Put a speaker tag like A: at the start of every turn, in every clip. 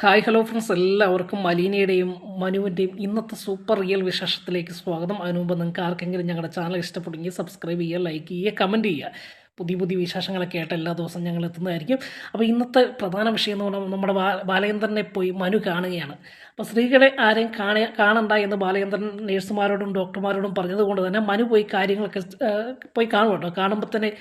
A: Hi hello friends എല്ലാവർക്കും മലീനയുടെയും മനുവിന്റെയും ഇന്നത്തെ super real വിശേഷത്തിലേക്ക് സ്വാഗതം. അതിനുമുമ്പ് നിങ്ങൾക്ക് ആർക്കെങ്കിലും ഞങ്ങളുടെ ചാനൽ ഇഷ്ടപ്പെടുമെങ്കിൽ സബ്സ്ക്രൈബ് ചെയ്യുക ലൈക്ക് ചെയ്യുക കമന്റ് ചെയ്യുക. പുതിയ പുതിയ വിശേഷങ്ങളൊക്കെ ആയിട്ട് എല്ലാ ദിവസവും ഞങ്ങൾ എത്തുന്നതായിരിക്കും. അപ്പോൾ ഇന്നത്തെ പ്രധാന വിഷയം എന്ന് പറഞ്ഞാൽ നമ്മുടെ ബാലചന്ദ്രനെ പോയി മനു കാണുകയാണ്. അപ്പോൾ സ്ത്രീകളെ ആരെയും കാണ കാണണ്ട എന്ന് ബാലചന്ദ്രൻ നേഴ്സുമാരോടും ഡോക്ടർമാരോടും പറഞ്ഞതുകൊണ്ട് തന്നെ മനു പോയി കാര്യങ്ങളൊക്കെ പോയി കാണും കേട്ടോ. കാണുമ്പോൾ തന്നെ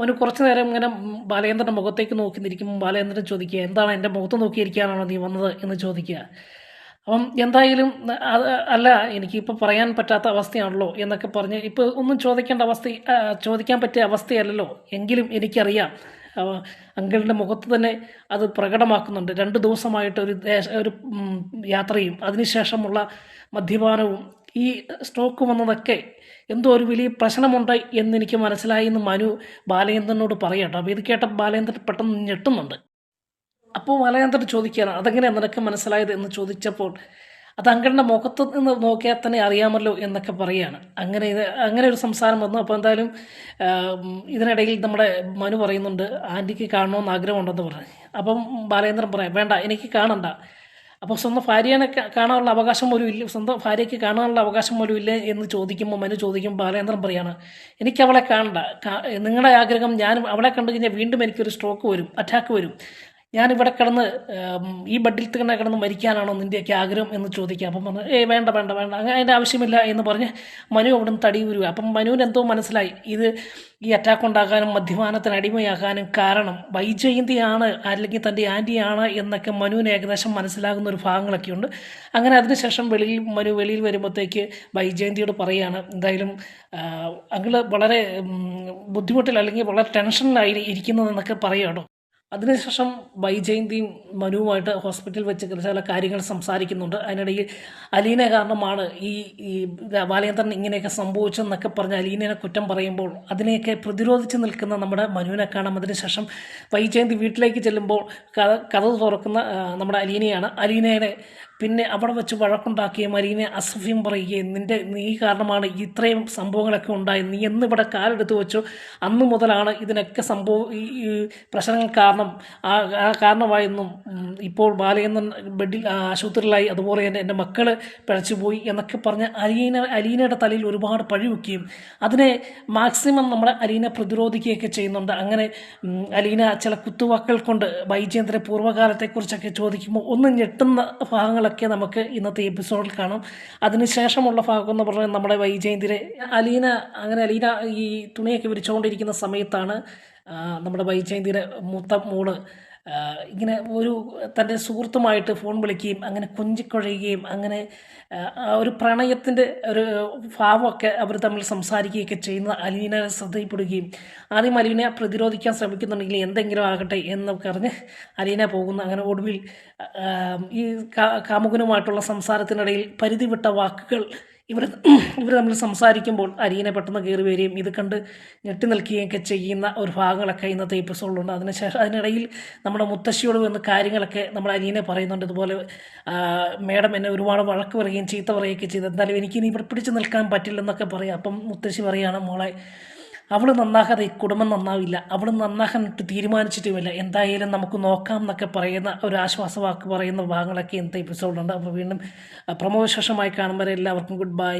A: മനു കുറച്ച് നേരം ഇങ്ങനെ ബാലചന്ദ്രന്റെ മുഖത്തേക്ക് നോക്കി നിൽക്കുമ്പോൾ ബാലചന്ദ്രൻ ചോദിക്കുക എന്താണ് എന്റെ മുഖത്ത് നോക്കിയിരിക്കാനാണോ നീ വന്നത്? എന്ന് ചോദിക്കുക. അപ്പം എന്തായാലും അല്ല എനിക്കിപ്പോൾ പറയാൻ പറ്റാത്ത അവസ്ഥയാണല്ലോ എന്നൊക്കെ പറഞ്ഞ് ഇപ്പോൾ ഒന്നും ചോദിക്കേണ്ട അവസ്ഥ ചോദിക്കാൻ പറ്റിയ അവസ്ഥയല്ലല്ലോ. എങ്കിലും എനിക്കറിയാം അങ്കിളിന്റെ മുഖത്ത് തന്നെ അത് പ്രകടമാക്കുന്നുണ്ട്. രണ്ട് ദിവസമായിട്ട് ഒരു ഒരു യാത്രയും അതിനുശേഷമുള്ള മദ്യപാനവും ഈ സ്ട്രോക്ക് വന്നതൊക്കെ എന്തോ ഒരു വലിയ പ്രശ്നമുണ്ട് എന്നെനിക്ക് മനസ്സിലായി എന്ന് മനു ബാലേന്ദ്രനോട് പറയട്ടോ. അപ്പോൾ ഇത് കേട്ട ബാലേന്ദ്രൻ പെട്ടെന്ന് ഞെട്ടുന്നുണ്ട്. അപ്പോൾ ബാലചന്ദ്രൻ ചോദിക്കുകയാണ്? അതെങ്ങനെയാണ് നിനക്ക് മനസ്സിലായത് എന്ന് ചോദിച്ചപ്പോൾ അത് അങ്കണ്ണന്റെ മുഖത്ത് നിന്ന് നോക്കിയാൽ തന്നെ അറിയാമല്ലോ എന്നൊക്കെ പറയുകയാണ്. അങ്ങനെ ഇത് അങ്ങനെ ഒരു സംസാരം വന്നു. അപ്പോൾ എന്തായാലും ഇതിനിടയിൽ നമ്മുടെ മനു പറയുന്നുണ്ട് ആന്റിക്ക് കാണണമെന്ന് ആഗ്രഹമുണ്ടെന്ന് പറഞ്ഞു. അപ്പം ബാലേന്ദ്രൻ പറയാം വേണ്ട എനിക്ക് കാണണ്ട. അപ്പോൾ സ്വന്തം ഭാര്യനെ കാണാനുള്ള അവകാശം പോലും ഇല്ല സ്വന്തം ഭാര്യയ്ക്ക് കാണാനുള്ള അവകാശം പോലും ഇല്ല എന്ന് ചോദിക്കുമ്പോൾ മനു ചോദിക്കും ബാലേന്ദ്രൻ പറയാണ് എനിക്ക് അവളെ കാണണ്ട നിങ്ങളുടെ ആഗ്രഹം ഞാൻ അവളെ കണ്ടു കഴിഞ്ഞാൽ വീണ്ടും എനിക്കൊരു സ്ട്രോക്ക് വരും അറ്റാക്ക് വരും. ഞാനിവിടെ കിടന്ന് ഉം, ഈ ബഡിൽ തന്നെ കിടന്ന് മരിക്കാനാണോ നിന്റെയൊക്കെ ആഗ്രഹം എന്ന് ചോദിക്കുക അപ്പം പറഞ്ഞു ഏയ് വേണ്ട വേണ്ട വേണ്ട അങ്ങനെ അതിന്റെ ആവശ്യമില്ല എന്ന് പറഞ്ഞ് മനു അവിടുന്ന് തടി ഉരുക അപ്പം മനുവിന് എന്തോ മനസ്സിലായി. ഇത് ഈ അറ്റാക്ക് ഉണ്ടാകാനും മദ്യപാനത്തിന് അടിമയാകാനും കാരണം വൈജയന്തിയാണ് അല്ലെങ്കിൽ തന്റെ ആന്റിയാണ് എന്നൊക്കെ മനുവിന് ഏകദേശം മനസ്സിലാകുന്ന ഒരു ഭാഗങ്ങളൊക്കെ ഉണ്ട്. അങ്ങനെ അതിനുശേഷം വെളിയിൽ മനു വെളിയിൽ വരുമ്പോഴത്തേക്ക് വൈജയന്തിയോട് പറയുകയാണ് എന്തായാലും അങ്കിൾ വളരെ ബുദ്ധിമുട്ടിൽ അല്ലെങ്കിൽ വളരെ ടെൻഷനിലായി ഇരിക്കുന്നതെന്നൊക്കെ പറയുകയാണോ അതിനുശേഷം വൈജയന്തിയും മനുവുമായിട്ട് ഹോസ്പിറ്റലിൽ വെച്ച് ചില കാര്യങ്ങൾ സംസാരിക്കുന്നുണ്ട്. അതിനിടയിൽ അലീന കാരണമാണ് ഈ ഈ ബാലചന്ദ്രൻ ഇങ്ങനെയൊക്കെ സംഭവിച്ചെന്നൊക്കെ പറഞ്ഞ് അലീനയെ കുറ്റം പറയുമ്പോൾ അതിനെയൊക്കെ പ്രതിരോധിച്ച് നിൽക്കുന്ന നമ്മുടെ മനുവിനെ കാണാം. അതിനുശേഷം വൈജയന്തി വീട്ടിലേക്ക് ചെല്ലുമ്പോൾ കഥ കഥ തുറക്കുന്ന നമ്മുടെ അലീനയാണ്. അലീനയെ പിന്നെ അവിടെ വെച്ച് വഴക്കുണ്ടാക്കിയ മരീനെ അസഫ്യം പറയുകയും നിന്റെ നീ കാരണമാണ് ഇത്രയും സംഭവങ്ങളൊക്കെ ഉണ്ടായത്. നീ എന്ന് ഇവിടെ കാലെടുത്ത് വെച്ചു. അന്ന് മുതലാണ് ഇതിനൊക്കെ സംഭവം ഈ പ്രശ്നങ്ങൾ കാരണം ആ കാരണമായെന്നും ഇപ്പോൾ ബാലയെന്ന ബെഡിൽ ആശുപത്രിയിലായി. അതുപോലെ തന്നെ എന്റെ മക്കൾ പിഴച്ചുപോയി എന്നൊക്കെ പറഞ്ഞ് അലീന അലീനയുടെ തലയിൽ ഒരുപാട് പഴി വയ്ക്കുകയും അതിനെ മാക്സിമം നമ്മൾ അലീന പ്രതിരോധിക്കുകയൊക്കെ ചെയ്യുന്നുണ്ട്. അങ്ങനെ അലീന ചില കുത്തുവാക്കുകൾ കൊണ്ട് വൈജയന്തിന്റെ പൂർവകാലത്തെക്കുറിച്ചൊക്കെ ചോദിക്കുമ്പോൾ ഒന്ന് ഞെട്ടുന്ന ഭാഗങ്ങളൊക്കെ നമുക്ക് ഇന്നത്തെ എപ്പിസോഡിൽ കാണാം. അതിനുശേഷമുള്ള ഭാഗം എന്ന് പറഞ്ഞാൽ നമ്മുടെ വൈജയന്തിരെ അലീന അങ്ങനെ അലീന ഈ തുണിയൊക്കെ വിരിച്ചുകൊണ്ടിരിക്കുന്ന സമയത്താണ് നമ്മുടെ വൈജയന്തിയുടെ മൂത്ത മോൾ ഇങ്ങനെ ഒരു തന്റെ സുഹൃത്തുമായിട്ട് ഫോൺ വിളിക്കുകയും അങ്ങനെ കൊഞ്ചിക്കൊഴയുകയും അങ്ങനെ ആ, ഒരു പ്രണയത്തിന്റെ ഒരു ഭാവമൊക്കെ അവർ തമ്മിൽ സംസാരിക്കുകയൊക്കെ ചെയ്യുന്ന അലീന ശ്രദ്ധയിൽപ്പെടുകയും ആദ്യം അലീനെ പ്രതിരോധിക്കാൻ ശ്രമിക്കുന്നുണ്ടെങ്കിൽ എന്തെങ്കിലും ആകട്ടെ എന്നൊക്കെ അറിഞ്ഞ് അലീന പോകുന്ന അങ്ങനെ ഒടുവിൽ ഈ കാമുകനുമായിട്ടുള്ള സംസാരത്തിനിടയിൽ പരിധി വിട്ട വാക്കുകൾ ഇവർ ഇവർ തമ്മിൽ സംസാരിക്കുമ്പോൾ അരിയനെ പെട്ടെന്ന് കയറി വരികയും ഇത് കണ്ട് ഞെട്ടി നിൽക്കുകയൊക്കെ ചെയ്യുന്ന ഒരു ഭാഗങ്ങളൊക്കെ ഇന്നത്തെ എപ്പിസോഡിലുണ്ട് അതിനുശേഷം അതിനിടയിൽ നമ്മുടെ മുത്തശ്ശിയോട് വന്ന് കാര്യങ്ങളൊക്കെ നമ്മൾ അരിയനെ പറയുന്നുണ്ട്. ഇതുപോലെ മേഡം എന്നെ ഒരുപാട് വഴക്ക് പറയുകയും ചീത്ത പറയുകയൊക്കെ ചെയ്തു. എന്തായാലും എനിക്ക് ഇനി ഇവിടെ പിടിച്ചു നിൽക്കാൻ പറ്റില്ലെന്നൊക്കെ പറയാം. അപ്പം മുത്തശ്ശി പറയുകയാണ് മോളെ അവൾ നന്നാകാതെ കുടുംബം നന്നാവില്ല. അവൾ നന്നാകാനിട്ട് തീരുമാനിച്ചിട്ടുമില്ല. എന്തായാലും നമുക്ക് നോക്കാം എന്നൊക്കെ പറയുന്ന ഒരു ആശ്വാസവാക്ക് പറയുന്ന ഭാഗങ്ങളൊക്കെ ഇന്നത്തെ എപ്പിസോഡുണ്ട് അപ്പോൾ വീണ്ടും പ്രമോദശേഷമായി കാണുമ്പോൾ എല്ലാവർക്കും ഗുഡ് ബൈ